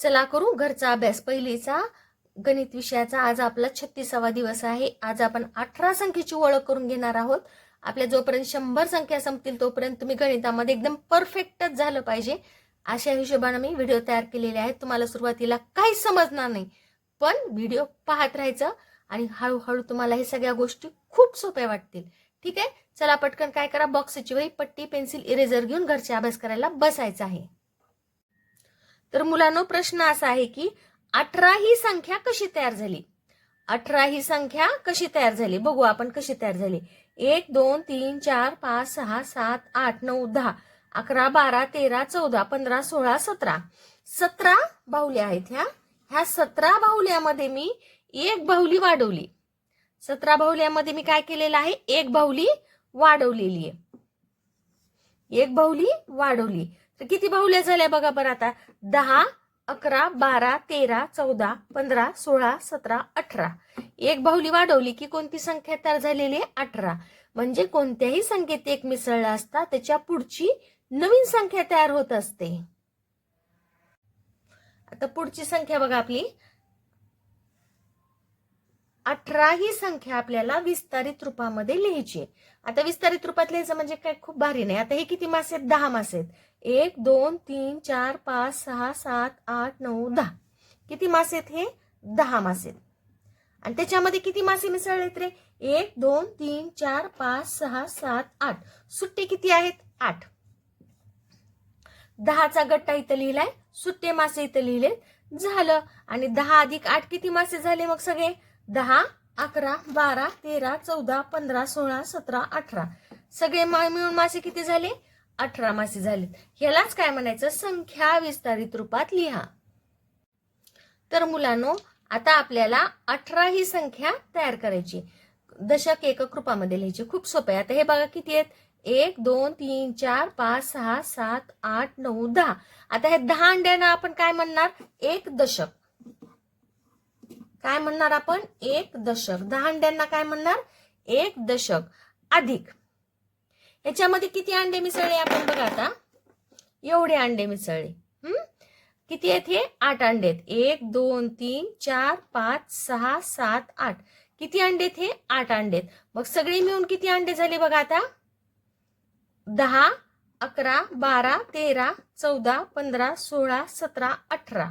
चला करू घरचा अभ्यास. पहिलीचा गणित विषयाचा आज आपला छत्तीसावा दिवस आहे. आज आपण अठरा संख्येची ओळख करून घेणार आहोत. आपल्या जोपर्यंत शंभर संख्या संपतील तोपर्यंत तुम्ही गणितामध्ये एकदम परफेक्टच झालं पाहिजे. अशा हिशोबाने मी व्हिडिओ तयार केलेले आहेत. तुम्हाला सुरुवातीला काही समजणार नाही पण व्हिडिओ पाहत राहायचं आणि हळूहळू तुम्हाला हे सगळ्या गोष्टी खूप सोप्या वाटतील. ठीक आहे? चला पटकन काय करा? बॉक्सची वही पट्टी पेन्सिल इरेझर घेऊन घरचे अभ्यास करायला बसायचं आहे. तर मुलांनो प्रश्न असा आहे की अठरा ही संख्या कशी तयार झाली? अठरा ही संख्या कशी तयार झाली? बघू आपण कशी तयार झाली. एक दोन तीन चार पाच सहा सात आठ नऊ दहा अकरा बारा तेरा चौदा पंधरा सोळा सतरा. सतरा बाहुल्या आहेत ह्या. ह्या सतरा बाहुल्यामध्ये मी एक बाहुली वाढवली. सतरा बाहुल्यामध्ये मी काय केलेलं आहे? एक बाहुली वाढवलेली आहे. एक बाहुली वाढवली. तर किती बाहुल्या झाल्या बघा बरं आता. दहा अकरा बारा तेरा चौदा पंधरा सोळा सतरा अठरा. एक बाहुली वाढवली की कोणती संख्या तयार झालेली आहे? अठरा. म्हणजे कोणत्याही संख्येत एक मिसळला असता त्याच्या पुढची नवीन संख्या तयार होत असते. आता पुढची संख्या बघा आपली. अठरा ही संख्या आपल्याला विस्तारित रूपामध्ये लिहायची आहे. आता विस्तारित रूपात लिहायचं म्हणजे काय? खूप भारी नाही. आता हे किती मासे आहेत? दहा मासे आहेत. एक दोन तीन चार पाच सहा सात आठ नऊ दहा. किती मासे आहेत हे? दहा मासे आहेत. आणि त्याच्यामध्ये किती मासे मिसळलेत रे? एक दोन तीन चार पाच सहा सात आठ. सुट्टे किती आहेत? आठ. दहाचा गट्टा इथं लिहिलाय. सुट्टे मासे इथं लिहिले झालं. आणि दहा अधिक आठ किती मासे झाले मग सगळे? दहा अकरा बारा तेरा चौदा पंधरा सोळा सतरा अठरा. सगळे मा- मिळून मासे किती झाले? अठरा मासे झालेत. ह्यालाच काय म्हणायचं? संख्या विस्तारित रूपात लिहा. तर मुलांनो आता आपल्याला अठरा ही संख्या तयार करायची. दशक एकक रूपामध्ये लिहायची. खूप सोपे आहे. आता हे बघा किती आहेत? एक दोन तीन चार पाच सहा सात आठ नऊ दहा. आता हे दहा अंड्यांना आपण काय म्हणणार? एक दशक. काय म्हणणार आपण? एक दशक. दहा अंड्यांना काय म्हणणार? एक दशक अधिक. ह्याच्यामध्ये किती अंडे मिसळले आपण बघा आता? एवढे अंडे मिसळले. हम्म किती आहेत हे? आठ अंडे आहेत. एक दोन तीन चार पाच सहा सात आठ. किती अंडे आहेत हे? आठ अंडे आहेत. मग सगळे मिळून किती अंडे झाले बघा आता? दहा अकरा बारा तेरा चौदा पंधरा सोळा सतरा अठरा.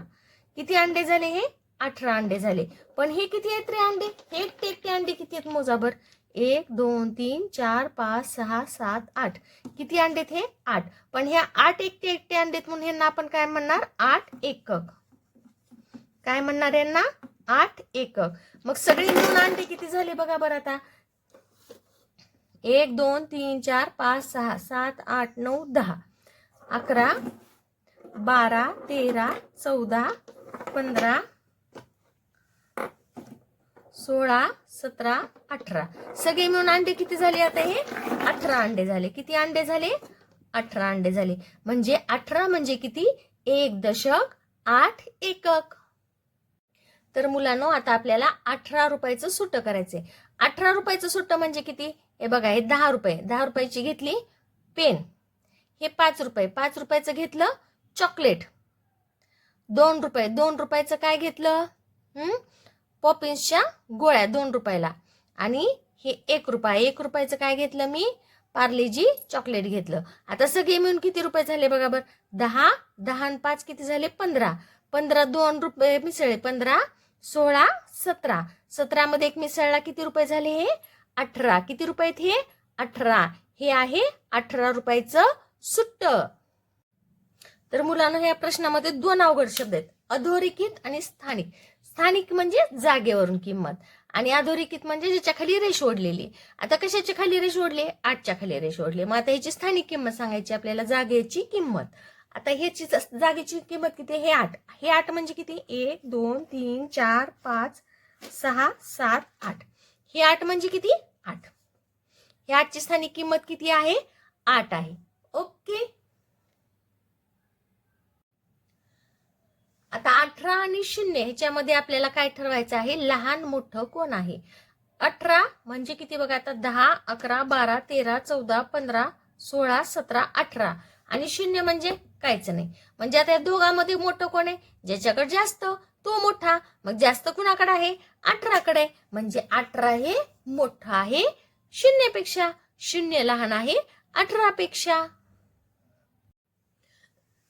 किती अंडे झाले हे? अठरा अंडे झाले. पण हे किती आहेत रे अंडे? हे एकटे एकटे अंडे किती आहेत मोजाभर? एक दोन तीन चार पाच सहा सात आठ. किती अंडे हे? आठ. पण ह्या आठ एकटे एकटे अंडे म्हणून ह्यांना आपण काय म्हणणार? आठ एकक. काय म्हणणार यांना? आठ एकक. मग सगळे मिळून अंडे किती झाले बघा बरं आता. एक दोन तीन चार पाच सहा सात आठ नऊ दहा. अकरा बारा तेरा चौदा पंधरा सोळा सतरा अठरा. सगळे मिळून अंडे किती झाले आता हे? अठरा अंडे झाले. किती अंडे झाले? अठरा अंडे झाले. म्हणजे अठरा म्हणजे किती? एक दशक आठ एकक. तर मुलांनो आता आपल्याला अठरा रुपयाचं सुट्ट करायचंय. अठरा रुपयाचं सुट्ट म्हणजे किती? हे बघा हे दहा रुपये. दहा रुपयाची घेतली पेन. हे पाच रुपये. पाच रुपयाचं घेतलं चॉकलेट. दोन रुपये. दोन रुपयाचं काय घेतलं? हम्म पॉपिन्सच्या गोळ्या दोन रुपयाला. आणि हे एक रुपया एक रुपयाचं काय घेतलं मी? पार्लेजी चॉकलेट घेतलं. आता सगळे मिळून किती रुपये झाले बघा बरं? दहा दहा आणि पाच किती झाले? पंधरा. पंधरा दोन रुपये मिसळले पंधरा सोळा सतरा. सतरामध्ये एक मिसळला किती रुपये झाले हे? अठरा. किती रुपये हे? अठरा. हे आहे अठरा रुपयाचं सुट्ट. तर मुलांना या प्रश्नामध्ये दोन अवघड शब्द आहेत. अधोरेखित आणि स्थानिक. स्थानिक म्हणजे जागेवरून किंमत. आणि अधोरेखित म्हणजे ज्याच्या खाली रेष ओढलेली आता कशाच्या खाली रेष ओढली आठच्या खाली रेष ओढली मग आता ह्याची स्थानिक किंमत सांगायची आपल्याला जागेची किंमत. आता ह्याची जागेची किंमत किती? हे आठ. हे आठ म्हणजे किती? एक दोन तीन चार पाच सहा सात आठ. हे आठ म्हणजे किती? आठ. हे आठची स्थानिक किंमत किती आहे? आठ आहे. ओके? आता अठरा आणि शून्य ह्याच्यामध्ये आपल्याला काय ठरवायचं आहे? लहान मोठं कोण आहे? अठरा म्हणजे किती बघा आता? दहा अकरा बारा तेरा चौदा पंधरा सोळा सतरा अठरा. आणि शून्य म्हणजे काहीच नाही. म्हणजे आता या दोघांमध्ये मोठं कोण आहे? ज्याच्याकडे जास्त तो मोठा. मग जास्त कुणाकडे आहे? अठराकडे. म्हणजे अठरा हे मोठं आहे. शून्यपेक्षा शून्य लहान आहे. अठरापेक्षा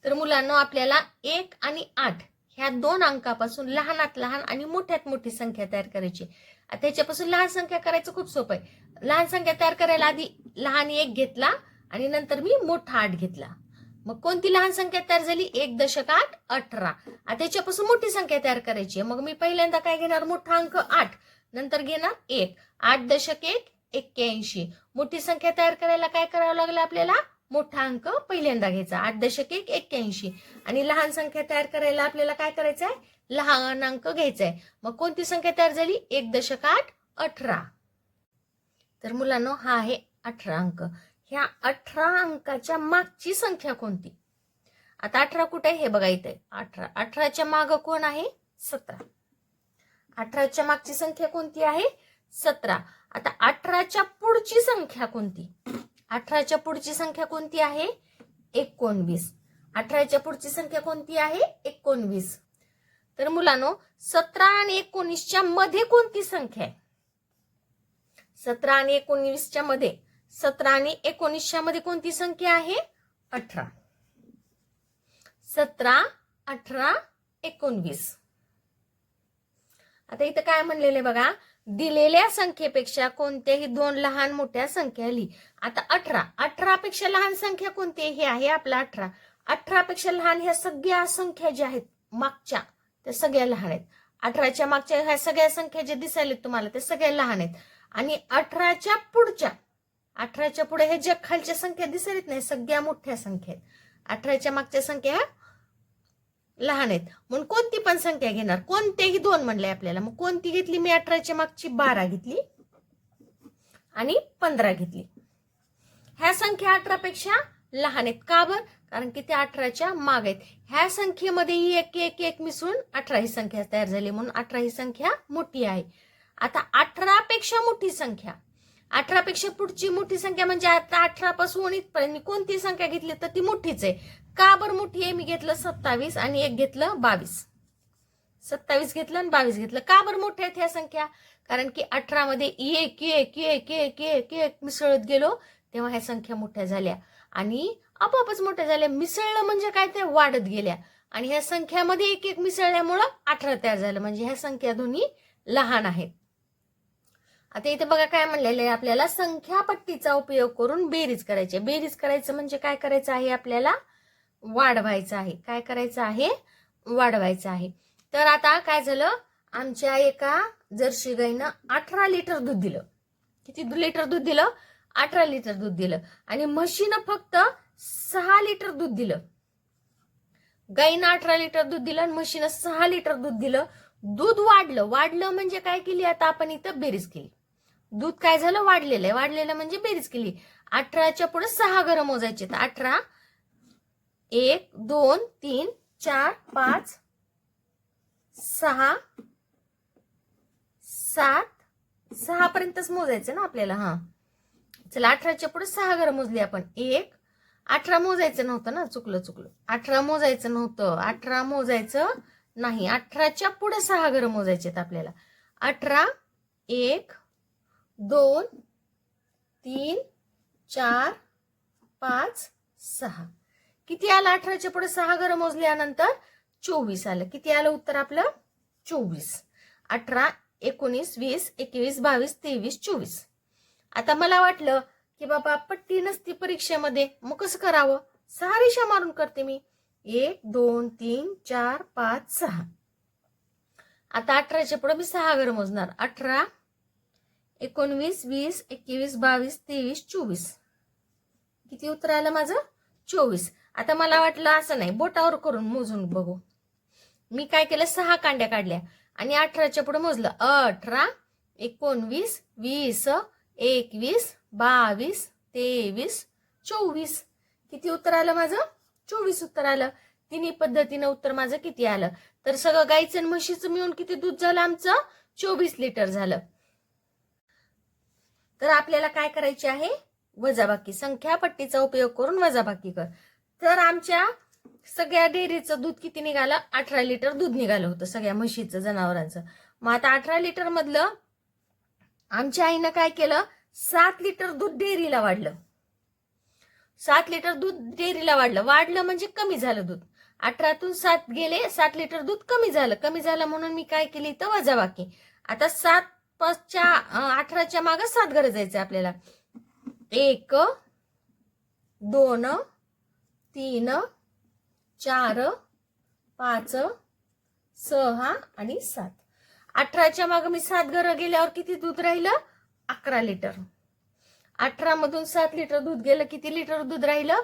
तर मुलांना आपल्याला एक आणि आठ ह्या दोन अंकापासून लहानात लहान आणि मोठ्यात मोठी संख्या तयार करायची. आता त्याच्यापासून लहान संख्या करायचं खूप सोपं आहे. लहान संख्या तयार करायला आधी लहान एक घेतला आणि नंतर मी मोठा आठ घेतला. मग कोणती लहान संख्या तयार झाली? एक दशक आठ अठरा. आता त्याच्यापासून मोठी संख्या तयार करायची आहे. मग मी पहिल्यांदा काय घेणार? मोठा अंक आठ नंतर घेणार एक. आठ दशक एक एक्क्याऐंशी. मोठी संख्या तयार करायला काय करावं लागलं आपल्याला? मोठा अंक पहिल्यांदा घ्यायचा आठ दशक एक एक्क्याऐंशी. आणि लहान संख्या तयार करायला आपल्याला काय करायचं आहे लहान अंक घ्यायचा आहे मग कोणती संख्या तयार झाली? एक दशक आठ अठरा. तर मुलांनो हा आहे अठरा अंक. ह्या अठरा अंकाच्या मागची संख्या कोणती? आता अठरा कुठे आहे? हे बघा इथे. अठरा. अठराच्या माग कोण आहे? सतरा. अठराच्या मागची संख्या कोणती आहे? सतरा. आता अठराच्या पुढची संख्या कोणती? अठराच्या पुढची संख्या कोणती आहे? एकोणवीस. अठराच्या पुढची संख्या कोणती आहे? एकोणवीस. तर मुलांनो सतरा आणि एकोणीसच्या मध्ये कोणती संख्या आहे? सतरा आणि एकोणवीसच्या मध्ये सतरा आणि एकोणीसच्या मध्ये कोणती संख्या आहे? अठरा. सतरा अठरा एकोणवीस. आता इथं काय म्हणलेलं आहे बघा? दिलेल्या संख्येपेक्षा कोणत्याही दोन लहान मोठ्या संख्या लिही आता अठरा. अठरा पेक्षा लहान संख्या कोणती आहे? हे आहे आपला अठरा. अठरा पेक्षा लहान ह्या सगळ्या संख्या ज्या आहेत मागच्या त्या सगळ्या लहान आहेत. अठराच्या मागच्या ह्या सगळ्या संख्या ज्या दिसायला तुम्हाला त्या सगळ्या लहान आहेत. आणि अठराच्या पुढच्या अठराच्या पुढे हे ज्या खालच्या संख्या दिसायला नाही सगळ्या मोठ्या संख्या आहेत. अठराच्या मागच्या संख्या ह्या लहान आहेत. म्हणून कोणती पण संख्या घेणार. कोणतेही दोन म्हणले आपल्याला. मग कोणती घेतली? मी अठराच्या मागची बारा घेतली आणि पंधरा घेतली. ह्या संख्या अठरापेक्षा लहान आहेत. का बर? कारण की त्या अठराच्या माग आहेत. ह्या संख्येमध्ये ही एक एक एक मिसळून अठरा ही संख्या तयार झाली. म्हणून अठरा ही संख्या मोठी आहे. आता अठरापेक्षा मोठी संख्या. अठरापेक्षा पुढची मोठी संख्या म्हणजे आता अठरा पासून इथपर्यंत कोणती संख्या घेतली तर ती मोठीच आहे. का बरं मोठी आहे? मी घेतलं सत्तावीस आणि एक घेतलं बावीस. सत्तावीस घेतलं आणि बावीस घेतलं. का बरं मोठ्या आहेत ह्या संख्या? कारण की अठरा मध्ये एक एक एक एक एक एक मिसळत गेलो तेव्हा ह्या संख्या मोठ्या झाल्या. आणि आपोआपच मोठ्या झाल्या. मिसळलं म्हणजे काय? ते वाढत गेल्या. आणि ह्या संख्यामध्ये एक एक मिसळल्यामुळं अठरा तयार झालं. म्हणजे ह्या संख्या दोन्ही लहान आहेत. आता इथे बघा काय म्हणलेलं आहे आपल्याला. संख्या पट्टीचा उपयोग करून बेरीज करायची बेरीज करायचं म्हणजे काय करायचं आहे आपल्याला? वाढवायचं आहे. काय करायचं आहे? वाढवायचं आहे. तर आता काय झालं? आमच्या एका जर्सी गाईनं अठरा लिटर दूध दिलं. किती लिटर दूध दिलं? अठरा लिटर दूध दिलं. आणि म्हशीनं फक्त सहा लिटर दूध दिलं. गाईनं अठरा लिटर दूध दिलं आणि म्हशीनं सहा लिटर दूध दिलं. दूध वाढलं. वाढलं म्हणजे काय केली? आता आपण इथं बेरीज केली. दूध काय झालं? वाढलेलं आहे. वाढलेलं म्हणजे बेरीज केली. अठराच्या पुढे सहा घरं मोजायचे तर अठरा एक दोन तीन चार पाच सहा सात सहा पर्यंतच मोजायचं ना आपल्याला हा. चला अठराच्या पुढे सहा घर मोजली आपण. एक अठरा मोजायचं नव्हतं ना चुकलं चुकलं. अठरा मोजायचं नव्हतं. अठरा मोजायचं नाही. अठराच्या पुढे सहा घरं मोजायचे आपल्याला. अठरा एक दोन तीन चार पाच सहा. किती आलं अठराच्या पुढे? सहा घर मोजल्यानंतर चोवीस आलं. किती आलं उत्तर आपलं? चोवीस. अठरा एकोणीस वीस एकवीस बावीस तेवीस चोवीस. आता मला वाटलं की बाबा पट्टी नसती परीक्षेमध्ये. मग कसं करावं? सहा रेषा मारून करते मी. एक दोन तीन चार पाच सहा. आता अठराच्या पुढे मी सहा घर मोजणार. अठरा एकोणवीस वीस एकवीस बावीस तेवीस चोवीस. किती उत्तर आलं माझं? चोवीस. आता मला वाटलं असं नाही बोटावर करून मोजून बघू. मी काय केलं सहा कांड्या काढल्या आणि अठराच्या पुढे मोजलं. अठरा एकोणवीस वीस एकवीस बावीस तेवीस चोवीस. किती उत्तर आलं माझं? चोवीस उत्तर आलं. तिन्ही पद्धतीनं उत्तर माझं किती आलं? तर सगळं गाईचं आणि म्हशीचं मिळून किती दूध झालं आमचं? चोवीस लिटर झालं. तर आपल्याला काय करायचे आहे? वजाबाकी. संख्या पट्टीचा उपयोग करून वजाबाकी कर. तर आमच्या सगळ्या डेअरीचं दूध किती निघालं? अठरा लिटर दूध निघालं होतं सगळ्या म्हशीचं जनावरांचं. मग आता अठरा लिटर मधलं आमच्या आईनं काय केलं? सात लिटर दूध डेअरीला वाढलं. सात लिटर दूध डेअरीला वाढलं. वाढलं म्हणजे कमी झालं दूध. अठरातून सात गेले सात लिटर दूध कमी झालं. कमी झालं म्हणून मी काय केली? तर वजाबाकी. आता सात पाचच्या अठराच्या मागं सात घरं जायचं आपल्याला. एक दोन तीन चार पाच सहा आणि सात. अठराच्या मागं मी सात घरं गेल्यावर किती दूध राहिलं? अकरा लिटर. अठरा मधून सात लिटर दूध गेलं किती लिटर दूध राहिलं?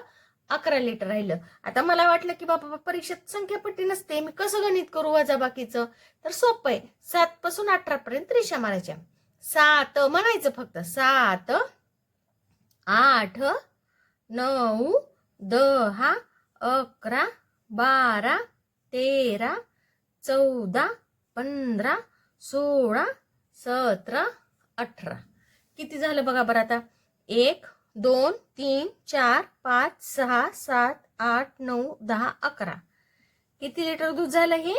अकरा लिटर राहिलं. आता मला वाटलं की बाबा परीक्षेत संख्यापट्टी नसते. मी कसं गणित करू वजा बाकीचं तर सोपं आहे. सात पासून अठरा पर्यंत रेषा मारायच्या. सात म्हणायचं फक्त. सात आठ नऊ दहा अकरा बारा तेरा चौदा पंधरा सोळा सतरा अठरा. किती झालं बघा बरं आता? एक दोन तीन चार पाच सहा सात आठ नऊ दहा अकरा. किती लिटर दूध झालं हे?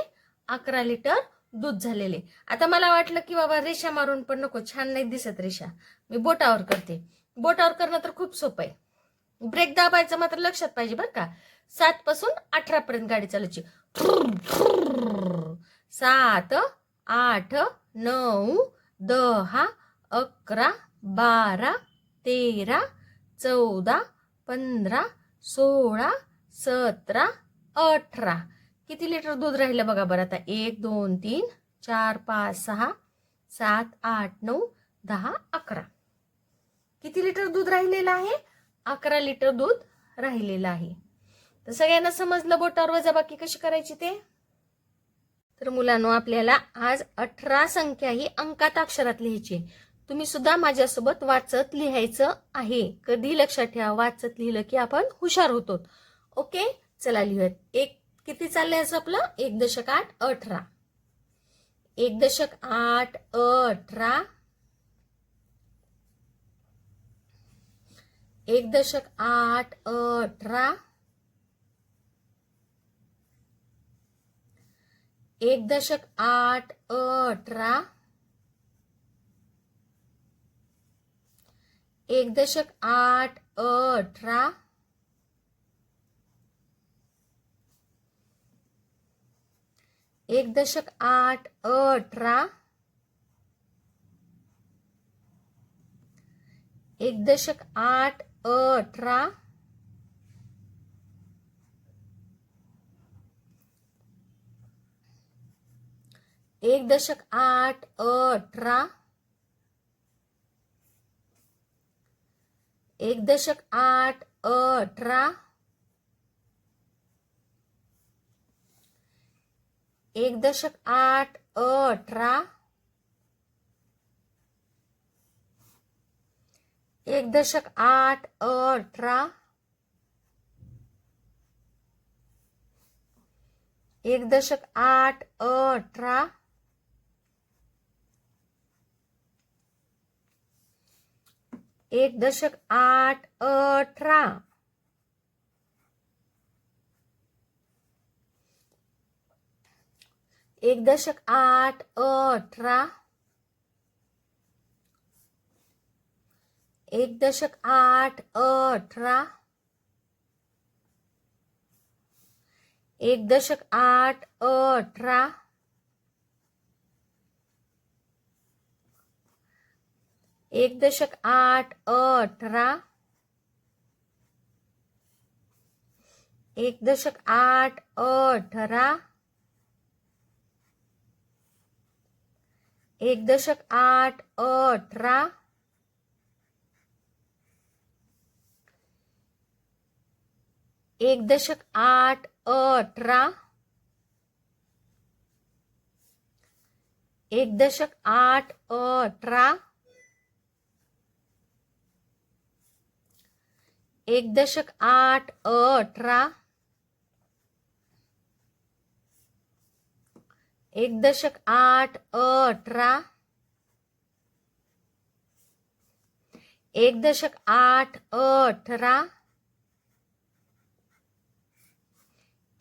अकरा लिटर दूध झालेले. आता मला वाटलं की बाबा रेषा मारून पण नको छान नाही दिसत रेषा. मी बोटावर करते. बोटावर करणं तर खूप सोपं आहे. ब्रेक दाबायचं मात्र लक्षात पाहिजे बरं का. सात पासून अठरा पर्यंत गाडी चालायची. सात आठ नऊ दहा अकरा बारा तेरा चौदा पंधरा सोळा सतरा अठरा. किती लिटर दूध राहिलं बघा बरं आता. एक दोन तीन चार पाच सहा सात आठ नऊ दहा अकरा. किती लिटर दूध राहिलेलं आहे? अकरा लिटर दूध राहिलेलं आहे. तर सगळ्यांना समजलं बोटावर वजाबाकी कशी करायची ते? तर मुलांनो आपल्याला आज अठरा संख्या ही अंकात अक्षरात लिहायची आहे. तुम्ही सुद्धा माझ्यासोबत वाचत लिहायचं आहे. कधी लक्षात ठेवा वाचत लिहिलं की आपण हुशार होतो. ओके? चला लिहूयात. एक किती चाललंय असं आपलं? एक दशक आठ अठरा. एक दशक आठ अठरा. एक दशक आठ, अठरा। एक दशक आठ, अठरा। एक दशक आठ, अठरा। एक दशक आठ, अठरा। एक दशक आठ अठरा एक दशक आठ अठरा एक दशक आठ अठरा एक दशक आठ अठरा एक दशक आठ अठरा एक दशक आठ अठरा एक दशक आठ अठरा एक दशक आठ अठरा एक दशक आठ, अठरा। एक दशक आठ, अठरा। एक दशक आठ, अठरा। एक दशक आठ, अठरा। एक दशक आठ, अठरा। एक दशक आठ अठरा। एक दशक आठ अठरा। एक दशक आठ अठरा। एक दशक आठ अठरा। एक दशक आठ अठरा।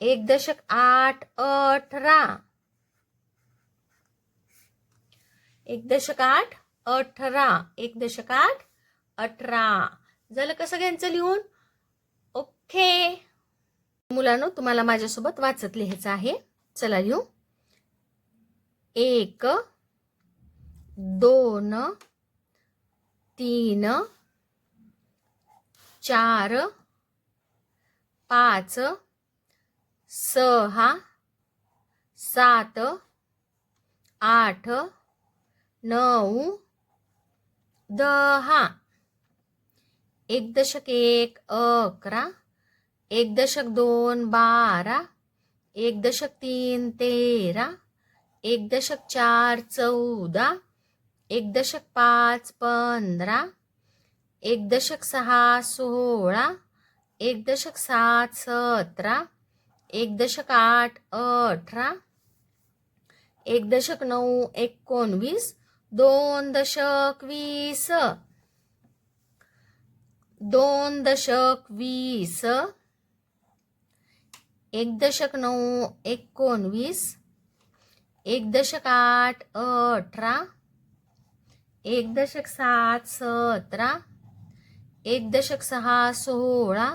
एक दशक आठ अठरा. एक दशक आठ अठरा. एक दशक आठ अठरा. झालं का सगळ्यांचं लिहून? ओके. मुलांनो तुम्हाला माझ्यासोबत वाचत लिहायचं आहे. चला लिहू. एक दोन तीन चार पाच सहा सात आठ नऊ दहा. एक दशक एक अकरा. एक दशक दोन बारा. एक दशक तीन तेरा. एक दशक चार चौदा. एक दशक पाच पंधरा. एक दशक सहा सोळा. एक दशक सात सतरा. एक दशक आठ अठरा. एक दशक नऊ एकोणवीस. दोन दशक वीस. दोन दशक वीस. एक दशक नऊ एकोणवीस. एक दशक आठ अठरा. एक दशक सात सतरा. एक दशक सहा सोळा.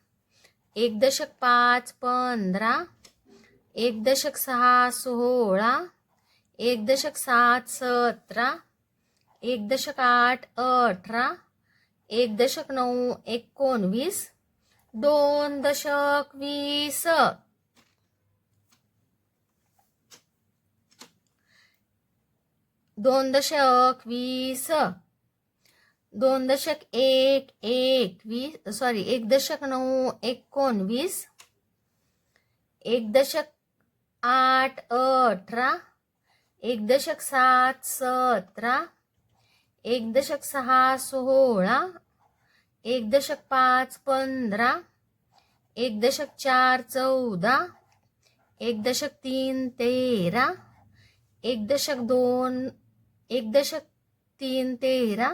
एक दशक पाच पंधरा एक दशक सहा सोळा एक दशक सात सतरा एक दशक आठ अठरा एक दशक नऊ एकोणवीस दोन दशक वीस. दोन दशक वीस. दोन दशक एक एक वीस सॉरी एक दशक नऊ एकोणवीस एक दशक आठ अठरा एक दशक सात सतरा एक दशक सहा सोळा एक दशक पाच पंधरा एक दशक चार चौदा एक दशक तीन तेरा एक दशक दोन एक दशक तीन तेरा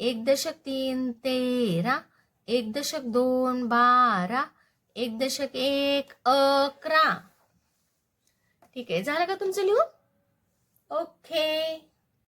एक दशक तीन तेरा एक दशक दोन बारा एक दशक एक अकरा. ठीक आहे झालं का तुमचं लिहून? ओके